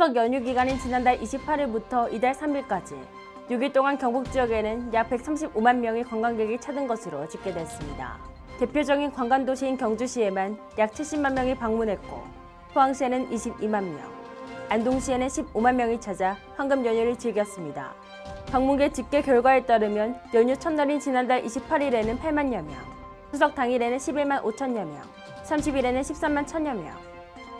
추석 연휴 기간인 지난달 28일부터 이달 3일까지 6일 동안 경북 지역에는 약 135만 명의 관광객이 찾은 것으로 집계됐습니다. 대표적인 관광 도시인 경주시에만 약 70만 명이 방문했고 포항시에는 22만 명, 안동시에는 15만 명이 찾아 황금 연휴를 즐겼습니다. 방문객 집계 결과에 따르면 연휴 첫날인 지난달 28일에는 8만여 명, 추석 당일에는 11만 5천여 명, 30일에는 13만 1천여 명,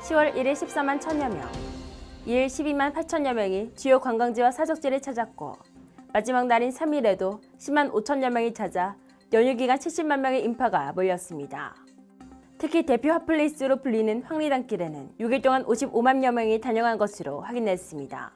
10월 1일 14만 1천여 명, 2일 12만 8천여 명이 주요 관광지와 사적지를 찾았고 마지막 날인 3일에도 10만 5천여 명이 찾아 연휴 기간 70만 명의 인파가 몰렸습니다. 특히 대표 핫플레이스로 불리는 황리단길에는 6일 동안 55만여 명이 다녀간 것으로 확인됐습니다.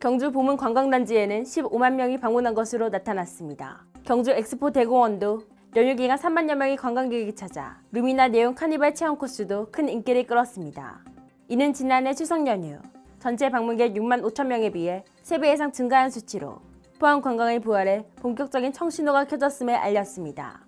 경주 보문 관광단지에는 15만 명이 방문한 것으로 나타났습니다. 경주 엑스포 대공원도 연휴 기간 3만여 명의 관광객이 찾아 루미나 내용 카니발 체험 코스도 큰 인기를 끌었습니다. 이는 지난해 추석 연휴 전체 방문객 6만 5천 명에 비해 3배 이상 증가한 수치로 포항 관광의 부활에 본격적인 청신호가 켜졌음을 알렸습니다.